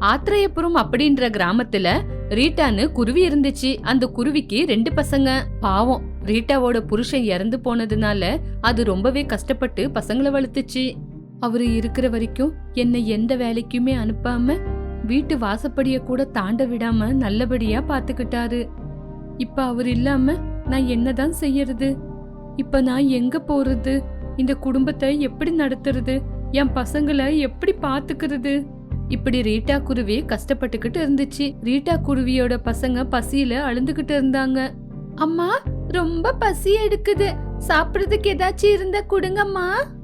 ஆத்திரையபுரம் அப்படின்ற கிராமத்துல ரீட்டான்னு குருவி இருந்துச்சு. அந்த குருவிக்கு ரெண்டு பசங்க. பாவம் ரீட்டாவோட புருஷன் இறந்து போனதுனால அது ரொம்பவே கஷ்டப்பட்டு பசங்களை வளர்த்துச்சு. அவரு இருக்கிற வரைக்கும் என்னை எந்த வேலைக்குமே அனுப்பாம வீட்டு வாசப்படிய கூட தாண்ட விடாம நல்லபடியா பாத்துக்கிட்டாரு. இப்ப அவர் இல்லாம நான் என்னதான் செய்யறது? இப்ப நான் எங்க போறது? இந்த குடும்பத்தை எப்படி நடத்துறது? என் பசங்களை எப்படி பாத்துக்கிறது? இப்படி ரீட்டா குருவி கஷ்டப்பட்டுக்கிட்டு இருந்துச்சு. ரீட்டா குருவியோட பசங்க பசியில அழுந்துகிட்டு இருந்தாங்க. அம்மா ரொம்ப பசி எடுக்குது. சாப்பிடுறதுக்கு ஏதாச்சும் இருந்தா கொடுங்கம்மா.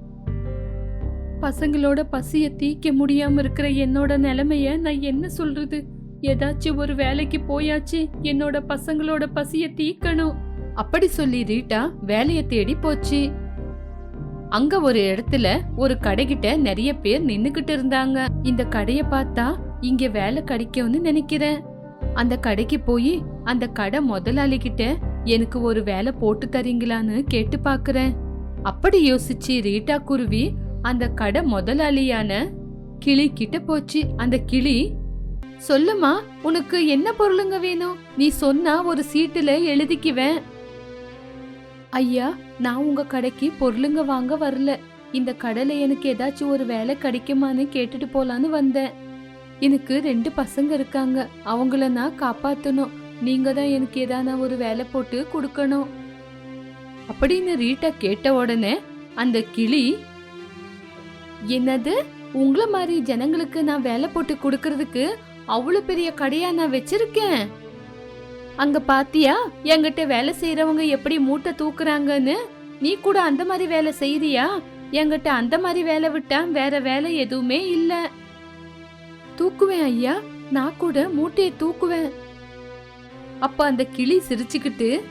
பசங்களோட பசிய தீக்க முடியாம இருக்கிற என்னோட நிலைமைய நான் என்ன சொல்றது? ஏதாச்சும் ஒரு வேலைக்கு போயாச்சு என்னோட பசங்களோட பசிய தீக்கணும். அப்படி சொல்லி ரீட்டா வேலைய தேடி போச்சு. அங்க ஒரு இடத்துல ஒரு கடைகிட்ட நிறைய பேர் நின்னுகிட்டு இருந்தாங்க. இந்த கடைய பார்த்தா இங்க வேலை கிடைக்கும்னு நினைக்கிறேன். அந்த கடைக்கு போய் அந்த கடை முதலாளி கிட்ட எனக்கு ஒரு வேலை போட்டு தரீங்களான்னு கேட்டு பாக்குறேன். அப்படி யோசிச்சு ரீட்டா குருவி அந்த கடை முதலாளியான கிளி கிட்ட போச்சு. அந்த கிளி சொல்லுமா உனக்கு என்ன பொருளுங்க வேணும்? நீ சொன்னா ஒரு சீட்டுல எழுதிக்குவேன். ஐயா நான் உங்க கடைக்கு பொருளுங்க வாங்க வரல. இந்த கடையில எனக்கு ஏதாச்சும் ஒரு வேலை கிடைக்குமான்னு கேட்டுட்டு போலான்னு வந்தேன். எனக்கு ரெண்டு பசங்க இருக்காங்க. அவங்கள நான் காப்பாத்தணும். நீங்க தான் எனக்கு ஏதான ஒரு வேலை போட்டு கொடுக்கணும். அப்படின்னு ரீட்டா கேட்ட உடனே அந்த கிளி என்னது? உங்களை மாதிரி ஜனங்களுக்கு நான் வேலை போட்டு கொடுக்கறதுக்கு அவ்வளோ பெரிய கடையா நான் வச்சிருக்கேன். அங்க பாத்தியா? என்கிட்ட வேலை செய்யறவங்க எப்படி மூட்டை தூக்குறாங்கன்னு? நீ கூட அந்த மாதிரி வேலை செய்யறியா என்கிட்ட அந்த மாதிரி வேலை விட்டா வேற வேலை எதுவுமே இல்ல. தூக்குவேன் ஐயா. நான் கூட மூட்டையை தூக்குவேன். அப்ப அந்த கிளி சிரிச்சுக்கிட்டு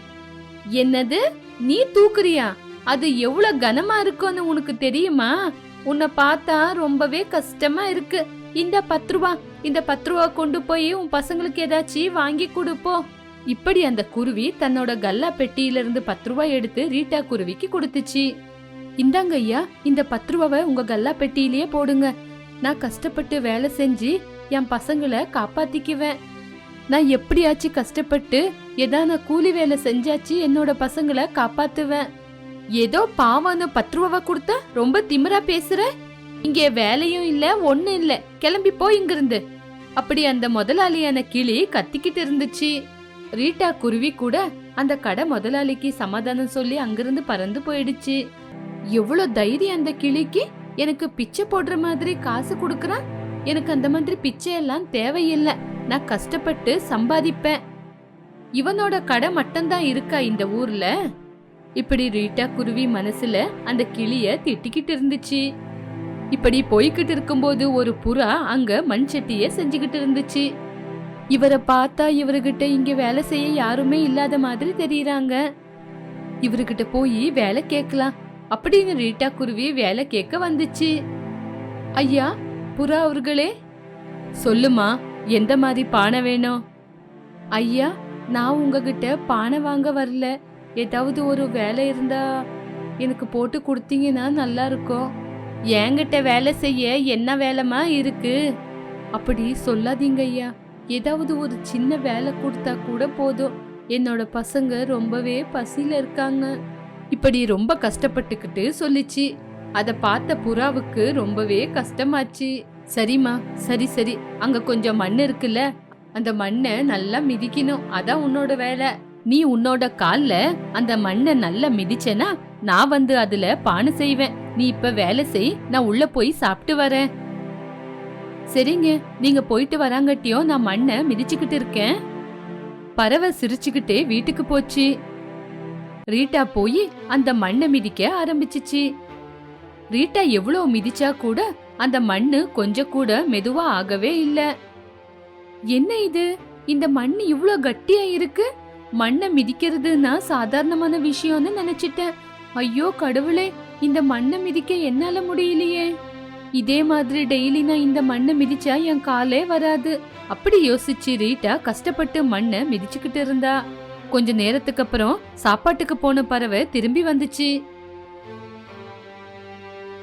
என்னது? நீ தூக்குறியா? அது எவ்வளவு கனமா இருக்கும்னு உனக்கு தெரியுமா? உன்னை பார்த்தா ரொம்பவே கஷ்டமா இருக்கு. இந்த பத்து ரூபா. இந்த பத்து ரூபா கொண்டு போய் உன் பசங்களுக்கு ஏதாச்சும் வாங்கி கொடுப்போம் இப்படி அந்த குருவி தன்னோட கல்லா பெட்டியிலிருந்து பத்து ரூபாய் எடுத்து ரீட்டா குருவிக்கு கொடுத்துச்சு. இந்தாங்க ஐயா இந்த பத்து ரூபாவை உங்க கல்லா பெட்டியிலேயே போடுங்க. நான் கஷ்டப்பட்டு வேலை செஞ்சு என் பசங்களை காப்பாத்திக்குவேன். நான் எப்படியாச்சும் கஷ்டப்பட்டு ஏதான கூலி வேலை செஞ்சாச்சு என்னோட பசங்களை காப்பாத்துவேன். ஏதோ பாவம்னு பத்து ரூபாவை கொடுத்தா ரொம்ப திமிரா பேசுற? இங்கே வேலையும் இல்ல ஒண்ணும் இல்ல. கிளம்பி போ இங்கிருந்து. அப்படி அந்த முதலாளியான கிளி கத்திக்கிட்டு இருந்துச்சு. ரீட்டா குருவி கூட அந்த கடை முதலாளிக்கு சமாதானம் சொல்லி அங்கிருந்து பறந்து போயிடுச்சு. எவ்வளவு தைரியம் அந்த கிளிக்கு? எனக்கு பிச்சை போடுற மாதிரி காசு கொடுக்கறான் எனக்கு அந்த மாதிரி பிச்சை எல்லாம் தேவையில்லை. நான் கஷ்டப்பட்டு சம்பாதிப்பேன். இவனோட கடை மட்டும்தான் இருக்கா இந்த ஊர்ல? இப்படி ரீட்டா குருவி மனசுல அந்த கிளிய திட்டிக்கிட்டு இருந்துச்சு. இப்படி போய்கிட்டு இருக்கும்போது ஒரு புறா அங்க மண் செஞ்சுக்கிட்டு இருந்துச்சு. இவரை பார்த்தா இவர்கிட்ட இங்க வேலை செய்ய யாருமே இல்லாத மாதிரி தெரியறாங்க. இவர்கிட்ட போய் வேலை கேட்கலாம். அப்படின்னு ரீட்டா குருவி வேலை கேட்க வந்துச்சு. ஐயா புறா அவர்களே? சொல்லுமா எந்த மாதிரி பானை வேணும்? ஐயா நான் உங்ககிட்ட பானை வாங்க வரல. ஏதாவது ஒரு வேலை இருந்தா எனக்கு போட்டு கொடுத்தீங்கன்னா நல்லா இருக்கும். என்கிட்ட வேலை செய்ய என்ன வேலைமா இருக்கு? அப்படி சொல்லாதீங்க ஐயா. ஏதாவது ஒரு சின்ன வேலை கொடுத்தா கூட போதும். என்னோட பசங்க ரொம்பவே பசியில் இருக்காங்க. இப்படி ரொம்ப கஷ்டப்பட்டுக்கிட்டு சொல்லிச்சு. அதை பார்த்த புறாவுக்கு ரொம்பவே கஷ்டமாச்சு. சரிம்மா சரி சரி. அங்க கொஞ்சம் மண் இருக்குல்ல? அந்த மண்ணை நல்லா மிதிக்கணும். அதான் உன்னோட வேலை. நீ உன்னோட கால்ல அந்த மண்ணை நல்லா மிதிச்சேனா நான் வந்து அதுல பானை செய்வேன். நீ இப்ப வேலை செய். நான் உள்ள போய் சாப்பிட்டு வரேன். சரிங்க நீங்க போயிட்டு வராங்கட்டியும் நான் மண்ணை மிதிச்சுக்கிட்டு இருக்கேன். பறவை சிரிச்சுக்கிட்டே வீட்டுக்கு போச்சு. ரீட்டா போய் அந்த மண்ணை மிதிக்க ஆரம்பிச்சிச்சு. ரீட்டா எவ்வளவு மிதிச்சா கூட அந்த மண்ணு கொஞ்சம் கூட மெதுவா ஆகவே இல்ல. என்ன இது? இந்த மண் இவ்வளோ கட்டியா இருக்கு? மண்ணை மிதிக்கிறதுனா சாதாரணமான விஷயம்னு நினைச்சிட்டேன். ஐயோ கடவுளே இந்த மண்ணை மிதிக்க என்னால முடியலையே. இதே மாதிரி டெய்லி நான் இந்த மண்ணை மிதிச்சா என் காலே வராது. அப்படி யோசிச்சு ரீட்டா கஷ்டப்பட்டு மண்ணை மிதிச்சுக்கிட்டு இருந்தா. கொஞ்ச நேரத்துக்கு அப்புறம் சாப்பாட்டுக்கு போன பறவை திரும்பி வந்துச்சு.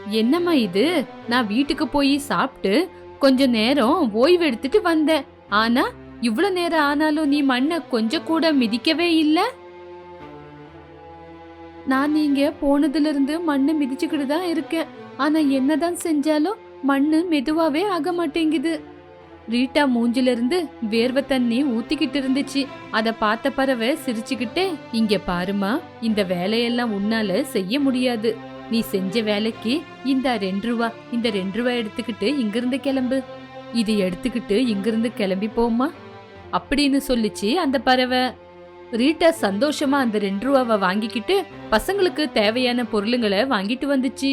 என்னம்மா இது? நான் வீட்டுக்கு போய் சாப்பிட்டு கொஞ்ச நேரம் ஓய்வு எடுத்துட்டு வந்தேன். ஆனா இவ்வளவு நேரம் ஆனாலும் நீ மண்ணை கொஞ்சம் கூட மிதிக்கவே இல்ல? நான் நீங்க போனதுல இருந்து மண்ணை மிதிச்சுக்கிட்டு தான் இருக்கேன். ஆனா என்னதான் செஞ்சாலும் மண்ணு மெதுவாவே ஆக மாட்டேங்குது. ரீட்டா மூஞ்சில இருந்து வேர்வை தண்ணி ஊத்திக்கிட்டு இருந்துச்சு. அத பார்த்த பறவை சிரிச்சுக்கிட்டே இங்க பாருமா இந்த வேலையெல்லாம் உன்னால செய்ய முடியாது. நீ செஞ்ச வேலைக்கு இந்த ரெண்டு ரூபா இந்த ரெண்டு ரூபா எடுத்துக்கிட்டு இங்கிருந்து கிளம்பு. இது எடுத்துக்கிட்டு இங்கிருந்து கிளம்பி போமா அப்படின்னு சொல்லிச்சு அந்த பறவை. ரீட்டா சந்தோஷமா அந்த ரெண்டு ரூபாவை வாங்கிக்கிட்டு பசங்களுக்கு தேவையான பொருளுங்களை வாங்கிட்டு வந்துச்சு.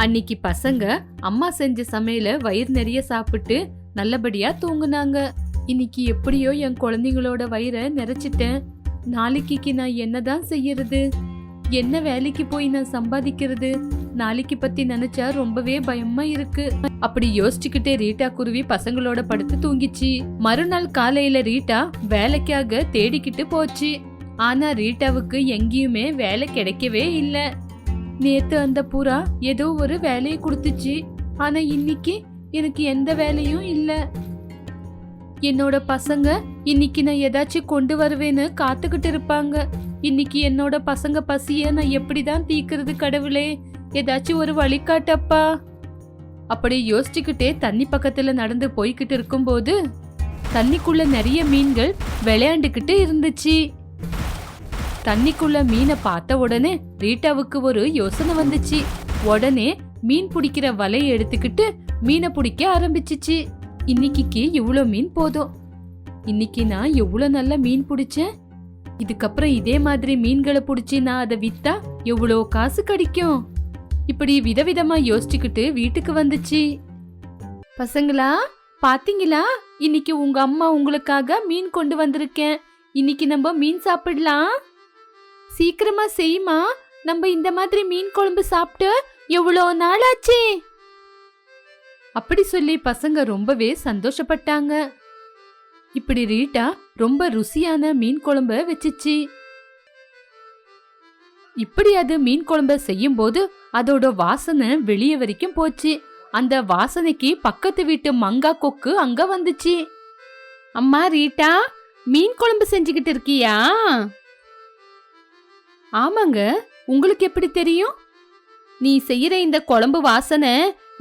அன்னிக்கு பசங்க அம்மா செஞ்ச சமையல வயிறு நிறைய சாப்பிட்டு நல்லபடியா தூங்குனாங்க. இன்னைக்கு எப்படியோ என் குழந்தைங்களோட வயிறை நிறைச்சிட்டேன். நாளைக்கு நான் என்னதான் செய்யறது? என்ன வேலைக்கு போய் நான் சம்பாதிக்கிறது? நாளைக்கு பத்தி நினைச்சா ரொம்பவே பயமா இருக்கு. அப்படி யோசிச்சுக்கிட்டே ரீட்டா குருவி பசங்களோட படுத்து தூங்கிச்சு. மறுநாள் காலையில ரீட்டா வேலைக்காக தேடிக்கிட்டு போச்சு. ஆனா ரீட்டாவுக்கு எங்கேயுமே வேலை கிடைக்கவே இல்லை. நேத்து அந்த புறா ஏதோ ஒரு வேலையை கொடுத்துச்சு. ஆனா இன்னைக்கு எனக்கு எந்த வேலையும் இல்ல. என்னோட பசங்க இன்னைக்கு நான் ஏதாச்சும் கொண்டு வருவேன்னு காத்துக்கிட்டு இருப்பாங்க. இன்னைக்கு என்னோட பசங்க பசிய நான் எப்படிதான் தீக்கிறது கடவுளே? ஏதாச்சும் ஒரு வழிகாட்டப்பா? அப்படி யோசிச்சுக்கிட்டே தண்ணி பக்கத்துல நடந்து போய்கிட்டு இருக்கும்போது தண்ணிக்குள்ள நிறைய மீன்கள் விளையாண்டுக்கிட்டு இருந்துச்சு. தண்ணிக்குள்ள மீனை பார்த்த உடனே ரீட்டாவுக்கு ஒரு யோசனை வந்துச்சு. உடனே மீன் பிடிக்கிற வலையை எடுத்துக்கிட்டு மீனை பிடிக்க ஆரம்பிச்சிச்சு. இன்னைக்கு இவ்வளோ மீன் போதும். இன்னைக்கு நான் எவ்வளோ நல்ல மீன் பிடிச்சேன்? இதுக்கப்புறம் இதே மாதிரி மீன்களை பிடிச்சி நான் அதை வித்தா எவ்வளோ காசு கிடைக்கும்? இப்படி விதவிதமா யோசிச்சுக்கிட்டு வீட்டுக்கு வந்துச்சு. பசங்களா பாத்தீங்களா? இன்னைக்கு உங்க அம்மா உங்களுக்காக மீன் கொண்டு வந்திருக்கேன். இன்னைக்கு நம்ம மீன் சாப்பிடலாம். சீக்கிரமா செய்யுமா? நம்ம இந்த மாதிரி மீன் குழம்பு சாப்பிட்டு எவ்வளோ நாள் ஆச்சு அப்படி சொல்லி பசங்க ரொம்பவே சந்தோஷப்பட்டாங்க. இப்படி ரீட்டா ரொம்ப ருசியான மீன் குழம்ப வச்சுச்சு. இப்படி அது மீன் குழம்ப செய்யும்போது அதோட வாசனை வெளியே வரைக்கும் போச்சு. அந்த வாசனைக்கு பக்கத்து வீட்டு மங்கா கொக்கு அங்க வந்துச்சு. அம்மா ரீட்டா மீன் குழம்பு செஞ்சுக்கிட்டு இருக்கியா? ஆமாங்க உங்களுக்கு எப்படி தெரியும்? நீ செய்யற இந்த குழம்பு வாசனை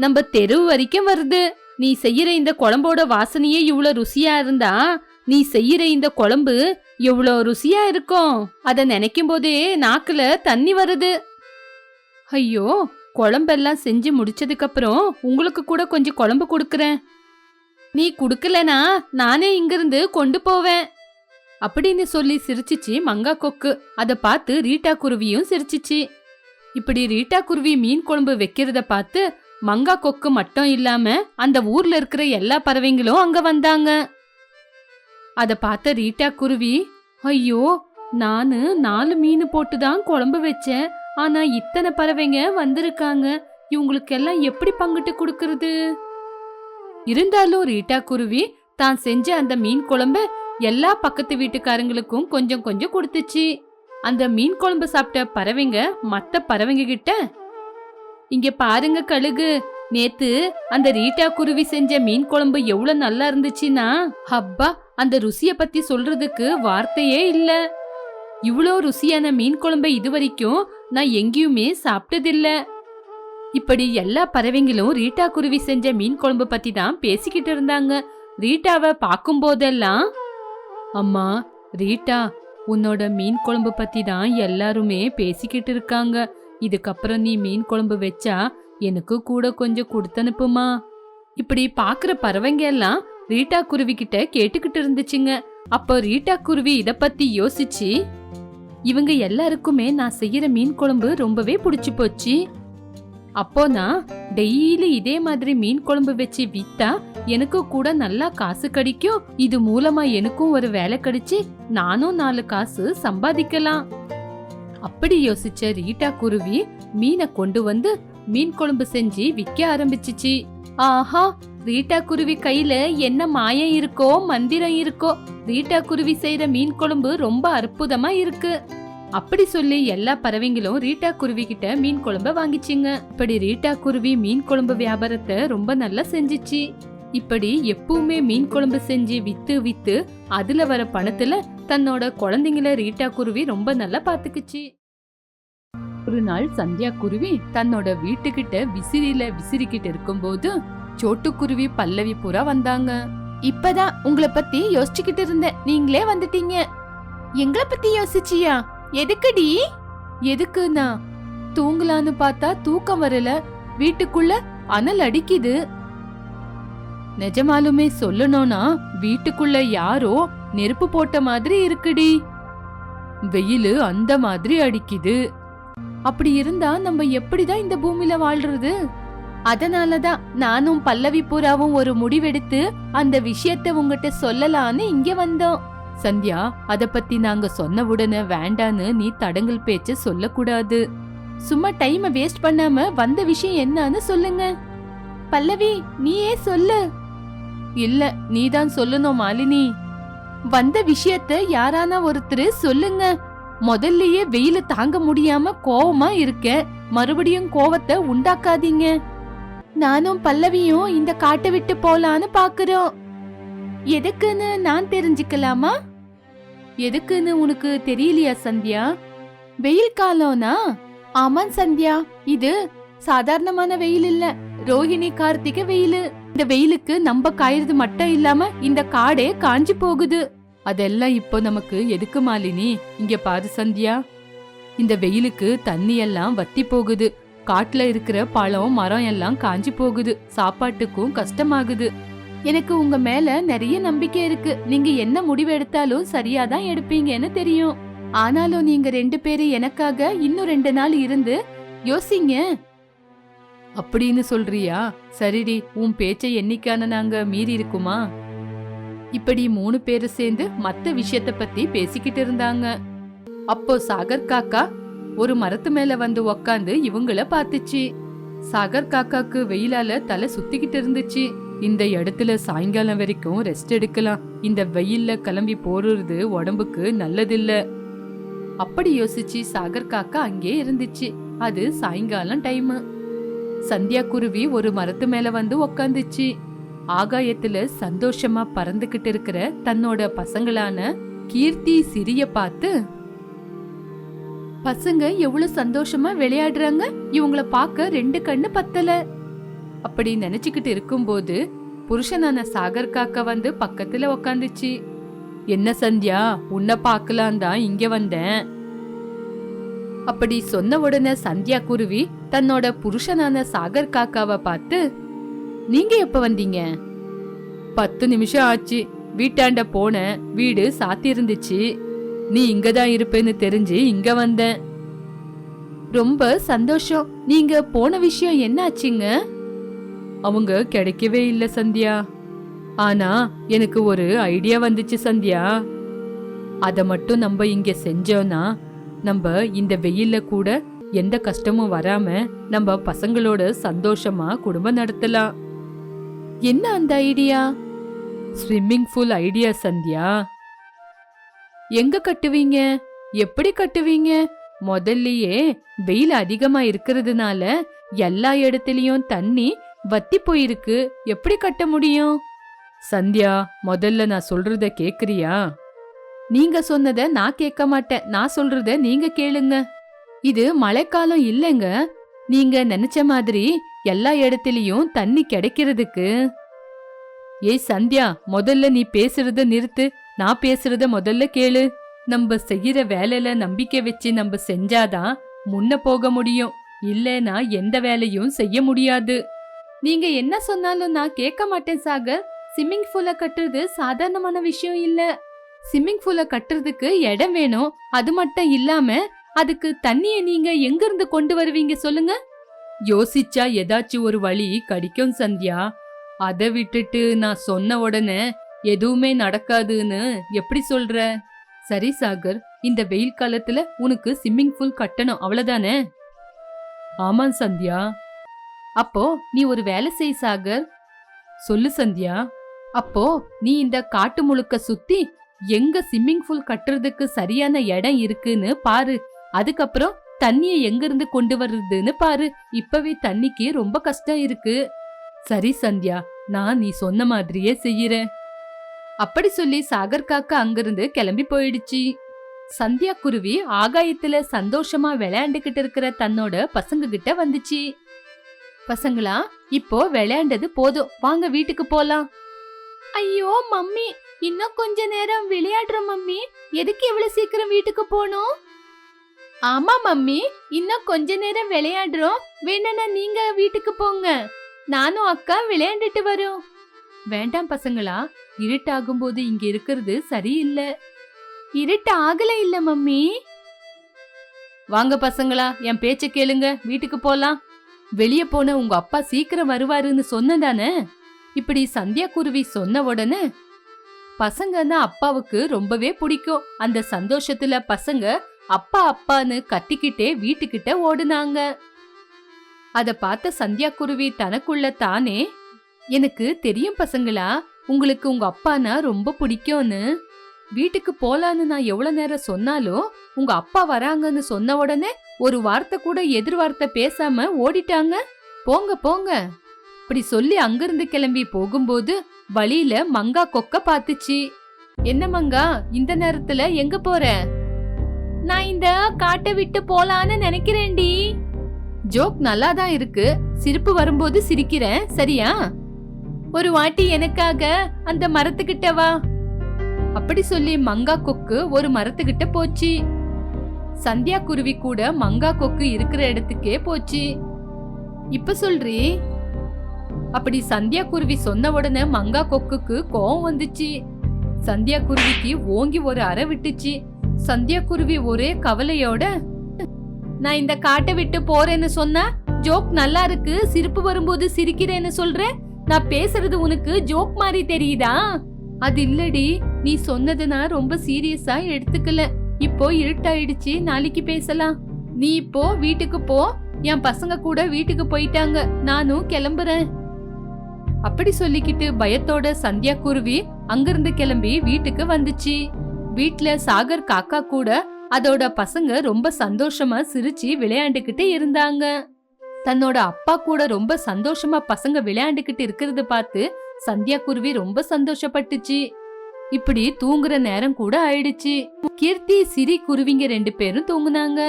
நம்ம தெரு வரைக்கும் வருது. நீ செய்யற இந்த குழம்போட வாசனையே இவ்வளவு ருசியா இருந்தா நீ செய்யற இந்த குழம்பு எவ்வளோ ருசியா இருக்கும்? அத நினைக்கும் போதே நாக்குல தண்ணி வருது. ஐயோ குழம்பெல்லாம் செஞ்சு முடிச்சதுக்கு அப்புறம் உங்களுக்கு கூட கொஞ்சம் குழம்பு கொடுக்கறேன். நீ குடுக்கலனா நானே இங்கிருந்து கொண்டு போவேன். அப்படின்னு சொல்லி சிரிச்சிச்சு மங்கா கொக்கு. அதை பார்த்து ரீட்டா குருவியும் சிரிச்சிச்சு. இப்படி ரீட்டா குருவி மீன் குழம்பு வைக்கிறத பார்த்து மங்கா கொக்கு மட்டும் இல்லாம அந்த ஊர்ல இருக்கிற எல்லா பறவைங்களும் அங்க வந்தாங்க. அத பார்த்த ரீட்டா குருவி ஐயோ நானு நாலு மீன் போட்டு தான் குழம்பு வச்சேன். ஆனா இத்தனை பறவைங்க வந்திருக்காங்க. இவங்களுக்கெல்லாம் எப்படி பங்கிட்டு கொடுக்கறது? இருந்தாலும் ரீட்டா குருவி தான் செஞ்ச அந்த மீன் குழம்ப எல்லா பக்கத்து வீட்டுக்காரங்களுக்கும் கொஞ்சம் கொஞ்சம் கொடுத்துச்சு. அந்த மீன் குழம்பு சாப்பிட்ட பறவைங்க மத்த பறவைங்க கிட்ட இங்க பாருங்க கழுகு நேத்து அந்த ரீட்டா குருவி செஞ்ச மீன் குழம்பு எவ்வளவு நல்லா இருந்துச்சுன்னா ஹப்பா அந்த ருசிய பத்தி சொல்றதுக்கு வார்த்தையே இல்ல. இவ்வளோ ருசியான மீன் குழம்பை இதுவரைக்கும் நான் எங்கேயுமே சாப்பிட்டதில்ல. இப்படி எல்லா பறவைங்களும் ரீட்டா குருவி செஞ்ச மீன் குழம்பு பத்தி தான் பேசிக்கிட்டு இருந்தாங்க. ரீட்டாவை பார்க்கும் போதெல்லாம் அம்மா ரீட்டா உன்னோட மீன் குழம்பு பத்தி தான் எல்லாருமே பேசிக்கிட்டு இருக்காங்க. இதுக்கப்புறம் நீ மீன் குழம்பு வச்சா எனக்கு கூட கொஞ்சம் கொடுத்தனுப்புமா? இப்படி பாக்குற பறவைங்க எல்லாம் ரீட்டா குருவி கிட்ட கேட்டுக்கிட்டு இருந்துச்சுங்க. அப்போ ரீட்டா குருவி இத பத்தி யோசிச்சு இவங்க எல்லாருக்குமே நான் செய்யற மீன் குழம்பு ரொம்பவே பிடிச்சு போச்சு. அப்போ நான் டெய்லி இதே மாதிரி மீன் குழம்பு வச்சு வித்தா எனக்கு கூட நல்லா காசு கிடைக்கும். இது மூலமா எனக்கும் ஒரு வேலை கிடைச்சு நானும் நாலு காசு சம்பாதிக்கலாம். அப்படி யோசிச்ச ரீட்டா குருவி மீனை கொண்டு வந்து மீன் குழம்பு செஞ்சு விற்க ஆரம்பிச்சிச்சு. ஆஹா ரீட்டா குருவி கையில என்ன மாயம் இருக்கோ மந்திரம் இருக்கோ ரீட்டா குருவி செய்யற மீன் குழம்பு ரொம்ப அற்புதமா இருக்கு. அப்படி சொல்லி எல்லா பறவைங்களும் ரீட்டா குருவி கிட்ட மீன் குழம்ப வாங்கிச்சிங்க. இப்படி ரீட்டா குருவி மீன் குழம்பு வியாபாரத்தை ரொம்ப நல்லா செஞ்சுச்சு. இப்படி எப்பவுமே மீன் குழம்பு செஞ்சு வித்து வித்து அதுல வர பணத்துல தன்னோட குழந்தைங்கள ரீட்டா குருவி ரொம்ப நல்லா பாத்துக்குச்சு. ஒரு நாள் சந்தியா குருவி தன்னோட வீட்டுக்கிட்ட விசிறியில விசிறிக்கிட்டு இருக்கும்போது சோட்டுக்குருவி பல்லவி புறா வந்தாங்க. இப்பதான் உங்களை பத்தி யோசிச்சுக்கிட்டு இருந்தேன். நீங்களே வந்துட்டீங்க. எங்களை பத்தி யோசிச்சியா? எதுக்குடி? எதுக்குண்ணா தூங்கலான்னு பார்த்தா தூக்கம் வரல வீட்டுக்குள்ள அனல் அடிக்குது. நிஜமாலுமே சொல்லணும்னா வீட்டுக்குள்ள யாரோ நெருப்பு போட்ட மாதிரி இருக்குடி. வெயிலு அந்த மாதிரி அடிக்குது. அப்படி இருந்தா நம்ம எப்படிதான் இந்த பூமியில வாழ்றது? அதனாலதான் நானும் பல்லவி புறாவும் ஒரு முடிவெடுத்து அந்த விஷயத்த உங்ககிட்ட சொல்லலான்னு இங்க வந்தோம். சந்தியா அத பத்தி நாங்க சொன்ன உடனே வேண்டான்னு நீ தடங்கல் பேச்ச சொல்லக்கூடாது. சும்மா டைம வேஸ்ட் பண்ணாம வந்த விஷயம் என்னன்னு சொல்லுங்க. பல்லவி நீயே சொல்லு. இல்ல நீதான் சொல்லணும் மாலினி. வந்த விஷயத்த யாரானா ஒருத்தர் சொல்லுங்க. முதல்லயே வெயில தாங்க முடியாம கோவமா இருக்கேன் மறுபடியும் கோவத்தை உண்டாக்காதீங்க. நானும் பல்லவியும் இந்த காட்டை விட்டு போலான்னு பாக்குறோம். எதுக்குன்னு நான் தெரிஞ்சுக்கலாமா? எதுக்குன்னு உனக்கு தெரியலையா சந்தியா? வெயில் காலம்னா? ஆமாம் சந்தியா. இது சாதாரணமான வெயில் இல்ல. ரோஹிணி கார்த்திக வெயிலு. இந்த வெயிலுக்கு நம்ம காயறது மட்டும் இல்லாம இந்த காடே காஞ்சி போகுது. அதெல்லாம் இப்போ நமக்கு எதுக்கு மாலினி? இங்க பாரு சந்தியா. இந்த வெயிலுக்கு தண்ணி எல்லாம் வத்தி போகுது. காட்டுல இருக்கிற பழம் மரம் எல்லாம் காஞ்சி போகுது. சாப்பாட்டுக்கும் கஷ்டமாகுது. எனக்கு உங்க மேல நிறைய நம்பிக்கை இருக்கு. நீங்க என்ன முடிவு எடுத்தாலும் சரியா தான் எடுப்பீங்கன்னு தெரியும். ஆனாலும் நீங்க ரெண்டு பேரும் எனக்காக இன்னும் ரெண்டு நாள் இருந்து யோசிங்க. அப்படின்னு சொல்றியா? சரிடி உன் பேச்சை என்னைக்கான நாங்க மீறி இருக்குமா? இப்படி மூணு பேரு சேர்ந்து மத்த விஷயத்த பத்தி பேசிக்கிட்டு இருந்தாங்க. அப்போ சாகர் காக்கா ஒரு மரத்து மேல வந்து உக்காந்து இவங்கள பாத்துச்சு சாகர் காக்காக்கு வெயிலால தலை சுத்திக்கிட்டு இருந்துச்சு. இந்த இடத்துல சாயங்காலம் வரைக்கும் ரெஸ்ட் எடுக்கலாம். இந்த வெயில்ல கிளம்பி போறது உடம்புக்கு நல்லதில்ல. அப்படி யோசிச்சு சாகர் காக்கா அங்கே இருந்துச்சு. அது சாயங்காலம் டைம் சந்தியா குருவி ஒரு மரத்து மேல வந்து உக்காந்துச்சு. ஆகாயத்துல சந்தோஷமா பறந்துகிட்டு இருக்கிற தன்னோட பசங்களான கீர்த்தி சிறிய பார்த்து பசங்க எவ்வளவு சந்தோஷமா விளையாடுறாங்க. இவங்கள பார்க்க ரெண்டு கண்ணு பத்தல. அப்படி நினைச்சுக்கிட்டு இருக்கும்போது புருஷனான சாகர் காக்கா வந்து பக்கத்துல உக்காந்துச்சு. என்ன சந்தியா? உன்னை பார்க்கலாம் தான் இங்க வந்தேன். அப்படி சொன்ன உடனே சந்தியா குருவி தன்னோட புருஷனான சாகர் காக்காவை பார்த்து நீங்க எப்ப வந்தீங்க? பத்து நிமிஷம் ஆச்சு. வீட்டாண்ட போன வீடு சாத்தியிருந்துச்சு நீ நீ இங்கதான் இருப்பேன்னு தெரிஞ்சு இங்க வந்தேன். ரொம்ப சந்தோஷம். நீங்க போன விஷயம் என்ன ஆச்சுங்க அவங்க கிடைக்கவே இல்ல சந்தியா. ஆனா எனக்கு ஒரு ஐடியா வந்துச்சு சந்தியா. அதை மட்டும் நம்ம இங்க செஞ்சோம்னா நம்ம இந்த வெயில்ல கூட எந்த கஷ்டமும் வராம நம்ம பசங்களோட சந்தோஷமா குடும்பம் நடத்தலாம். என்ன அந்த idea? Swimming pool idea Sandhya. எங்க கட்டுவீங்க? எப்படி கட்டுவீங்க? முதல்லயே வெயில் அதிகமா இருக்கிறதுனால எல்லா இடத்துலயும் தண்ணி வத்தி போயிருக்கு. எப்படி கட்ட முடியும்? சந்தியா முதல்ல நான் சொல்றத கேக்குறியா? நீங்க சொன்னத நான் கேட்க மாட்டேன். நான் சொல்றத நீங்க கேளுங்க. இது மழைக்காலம் இல்லைங்க. நீங்க நினைச்ச மாதிரி எல்லா இடத்துலயும் தண்ணி கிடைக்கிறதுக்கு. ஏய் சந்தியா முதல்ல நீ பேசுறத நிறுத்து. நான் பேசுறத முதல்ல கேளு. நம்ம செய்யற வேலையில நம்பிக்கை வச்சு நம்ம செஞ்சாதான் முன்ன போக முடியும். இல்லைனா எந்த வேலையும் செய்ய முடியாது. நீங்க என்ன சொன்னாலும் நான் கேட்க மாட்டேன் சாகர். ஸ்விம்மிங் பூல கட்டுறது சாதாரணமான விஷயம் இல்ல. ஸ்விம்மிங் பூல கட்டுறதுக்கு இடம் வேணும். அது மட்டும் இல்லாம அதுக்கு தண்ணிய நீங்க எங்க இருந்து கொண்டு வருவீங்க சொல்லுங்க. யோசிச்சா ஏதாச்சும் ஒரு வழி கிடைக்கும் சந்தியா. அதை விட்டுட்டு நான் சொன்ன உடனே எதுவுமே நடக்காதுன்னு எப்படி சொல்ற? சரி சாகர். இந்த வெயில் காலத்துல உனக்கு ஸ்விம்மிங் பூல் கட்டணும் அவ்வளவுதானே? ஆமா சந்தியா. அப்போ நீ ஒரு வேலை செய் சாகர். சொல்லு சந்தியா. அப்போ நீ இந்த காட்டு முழுக்க சுத்தி எங்க ஸ்விம்மிங் பூல் கட்டுறதுக்கு சரியான இடம் இருக்குன்னு பாரு. அதுக்கப்புறம் தண்ணியை எங்கிருந்து கொண்டு வர்றதுன்னு பாரு. இப்பவே தண்ணிக்கு ரொம்ப கஷ்டம் இருக்கு. சரி சந்தியா நான் நீ சொன்ன மாதிரியே செய்யறேன். அப்படி சொல்லி சாகர் காக்கா அங்கிருந்து கிளம்பி போயிடுச்சு. சந்தியா குருவி ஆகாயத்துல சந்தோஷமா விளையாண்டுகிட்டு இருக்கிற தன்னோட பசங்க கிட்ட வந்துச்சு. பசங்களா இப்போ விளையாண்டது போதும். வாங்க வீட்டுக்கு போலாம். ஐயோ மம்மி இன்னும் கொஞ்ச நேரம் விளையாடுற மம்மி. எதுக்கு இவ்வளவு சீக்கிரம் வீட்டுக்கு போனோம் ஆமா மம்மி இன்னும் கொஞ்ச நேரம் விளையாடுறோம். வேணும்னா நீங்க வீட்டுக்கு போங்க. நானும் அக்கா விளையாண்டுட்டு வரோம். வேண்டாம் பசங்களா இருட்டாகும் போது இங்க இருக்கிறது சரியில்லை. இருட்டு ஆகல இல்ல மம்மி. வாங்க பசங்களா என் பேச்ச கேளுங்க. வீட்டுக்கு போலாம். வெளிய போன உங்க அப்பா சீக்கிரம் வருவாருன்னு சொன்னதானே? இப்படி சந்தியா குருவி சொன்ன உடனே பசங்கன்னா அப்பாவுக்கு ரொம்பவே பிடிக்கும். அந்த சந்தோஷத்துல பசங்க அப்பா அப்பான்னு கத்திக்கிட்டே வீட்டுக்கிட்ட ஓடுனாங்க. அத பார்த்த சந்தியா குருவி தனக்குள்ள தானே எனக்கு தெரியும் பசங்களா உங்களுக்கு உங்க அப்பானா ரொம்ப பிடிக்கும்னு. வீட்டுக்கு போலான்னு நான் எவ்வளவு நேரம் சொன்னாலும் உங்க அப்பா வராங்கன்னு சொன்ன உடனே ஒரு வார்த்தை கூட எதிர்வார்த்தை பேசாம ஓடிட்டாங்க. போங்க போங்க. இப்படி சொல்லி அங்கிருந்து கிளம்பி போகும்போது வழியில மங்கா கொக்க பாத்துச்சு என்ன மங்கா இந்த நேரத்துல எங்க போற? நான் இந்த காட்டை விட்டு போலான்னு நினைக்கிறேன்டி. ஜோக் நல்லா தான் இருக்கு. சிரிப்பு வரும்போது சிரிக்கிறேன். சரியா? ஒரு வாட்டி எனக்காக அந்த மரத்துக்கிட்ட வா. அப்படி சொல்லி மங்கா கொக்கு ஒரு மரத்துக்கிட்ட போச்சு. சந்தியா குருவி கூட மங்கா கொக்கு இருக்கிற இடத்துக்கே போச்சு. இப்ப சொல்றி? அப்படி சந்தியா குருவி சொன்ன உடனே மங்கா கொக்குக்கு கோவம் வந்துச்சு. சந்தியா குருவிக்கு ஓங்கி ஒரு அறை விட்டுச்சு. சந்தியா குருவி ஒரே கவலையோட நான் இந்த காட்டை விட்டு போறேன்னு சொன்ன ஜோக் நல்லா இருக்கு சிரிப்பு வரும்போது சிரிக்கிறேன்னு சொல்ற? நான் பேசுறது உனக்கு ஜோக் மாதிரி தெரியுதா? அது இல்லடி நீ சொன்னதை நான் ரொம்ப சீரியஸா எடுத்துக்கல. இப்போ இருட்டாயிடுச்சு நாளைக்கு பேசலாம். நீ இப்போ வீட்டுக்கு போ. என் பசங்க கூட வீட்டுக்கு போயிட்டாங்க. நானும் கிளம்புறேன். அப்படி சொல்லிக்கிட்டு பயத்தோட சந்தியா குருவி அங்கிருந்து கிளம்பி வீட்டுக்கு வந்துச்சு. வீட்ல சாகர் காக்கா கூட அதோட பசங்க ரொம்ப சந்தோஷமா சிரிச்சு விளையாண்டுகிட்டு இருந்தாங்க. தன்னோட அப்பா கூட ரொம்ப சந்தோஷமா பசங்க விளையாண்டுகிட்டு இருக்கிறத பார்த்து சந்தியா குருவி ரொம்ப சந்தோஷப்பட்டுச்சு. இப்படி தூங்குற நேரம் கூட ஆயிடுச்சு. கீர்த்தி சிரி குருவிங்க ரெண்டு பேரும் தூங்குனாங்க.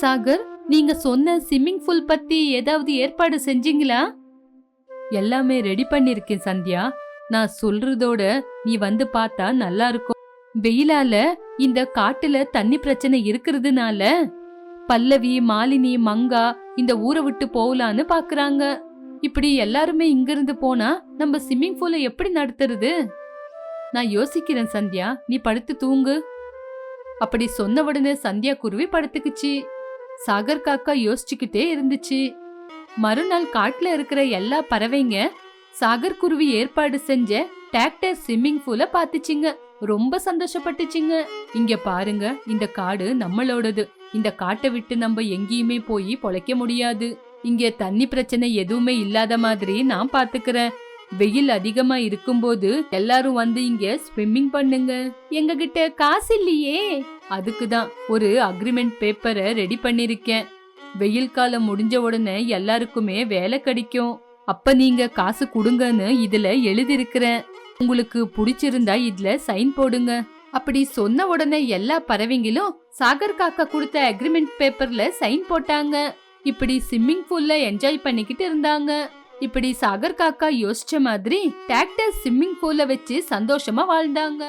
சாகர் நீங்க சொன்ன ஸ்விம்மிங் பூல் பத்தி ஏதாவது ஏற்பாடு செஞ்சீங்களா? எல்லாமே ரெடி பண்ணிருக்கேன் சந்தியா. நான் சொல்றதோட நீ வந்து பார்த்தா நல்லா இருக்கும். வெயிலால இந்த காட்டுல தண்ணி பிரச்சனை இருக்கிறதுனால பல்லவி மாலினி மங்கா இந்த ஊரை விட்டு போகலான்னு பாக்குறாங்க. இப்படி எல்லாருமே இங்கிருந்து போனா நம்ம ஸ்விம்மிங் பூலை எப்படி நடத்துறது? நான் யோசிக்கிறேன் சந்தியா. நீ படுத்து தூங்கு. அப்படி சொன்ன உடனே சந்தியா குருவி படுத்துக்குச்சு. சாகர் காக்கா யோசிச்சுக்கிட்டே இருந்துச்சு. மறுநாள் காட்டுல இருக்கிற எல்லா பறவைங்க சாகர் குருவி ஏற்பாடு செஞ்ச டிராக்டர் ஸ்விம்மிங் பூல பாத்துச்சிங்க ரொம்ப சந்தோஷப்பட்டுச்சிங்க. இங்க பாருங்க இந்த காடு நம்மளோடது. இந்த காட்டை விட்டு நம்ம எங்கேயுமே போய் பொழைக்க முடியாது. இங்க தண்ணி பிரச்சனை எதுவுமே இல்லாத மாதிரி நான் பாத்துக்கிறேன் வெயில் அதிகமா இருக்கும்போது எல்லாரும் வந்து இங்க ஸ்விம்மிங் பண்ணுங்க. எங்க கிட்ட காசு இல்லையே. அதுக்கு தான் ஒரு அக்ரிமெண்ட் பேப்பரை ரெடி பண்ணிருக்கேன். வெயில் காலம் முடிஞ்ச உடனே எல்லாருக்குமே வேலை கிடைக்கும். அப்ப நீங்க காசு கொடுங்கன்னு இதுல எழுதிருக்கிறேன் உங்களுக்கு பிடிச்சிருந்தா இதுல சைன் போடுங்க. அப்படி சொன்ன உடனே எல்லா பறவைங்களும் சாகர் காக்கா கொடுத்த அக்ரிமெண்ட் பேப்பர்ல சைன் போட்டாங்க. இப்படி ஸ்விம்மிங் பூல்ல என்ஜாய் பண்ணிக்கிட்டு இருந்தாங்க. இப்படி சாகர் காக்கா யோசிச்ச மாதிரி டிராக்டர் ஸ்விம்மிங் பூல வச்சு சந்தோஷமா வாழ்ந்தாங்க.